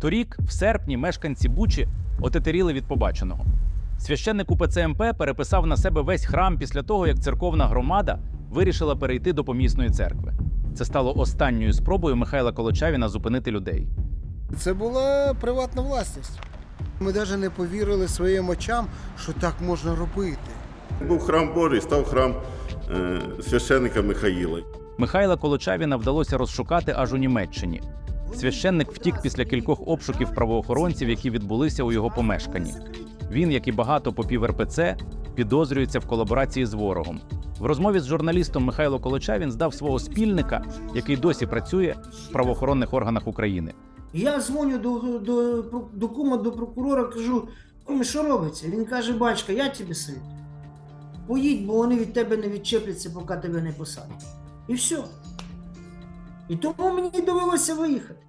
Торік, в серпні, мешканці Бучі отетеріли від побаченого. Священник УПЦ МП переписав на себе весь храм після того, як церковна громада вирішила перейти до помісної церкви. Це стало останньою спробою Михайла Колочавіна зупинити людей. Це була приватна власність. Ми навіть не повірили своїм очам, що так можна робити. Був храм Божий, став храм е, священника Михаїла. Михайла Колочавіна вдалося розшукати аж у Німеччині. Священник втік після кількох обшуків правоохоронців, які відбулися у його помешканні. Він, як і багато попів РПЦ, підозрюється в колаборації з ворогом. В розмові з журналістом Михайло Колочавін здав свого спільника, який досі працює в правоохоронних органах України. Я дзвоню до, до, до кума, до прокурора, кажу, куме, що робиться? Він каже, батька, я тобі син. Поїдь, бо вони від тебе не відчепляться, поки тебе не посадять. І все. І тому мені довелося виїхати.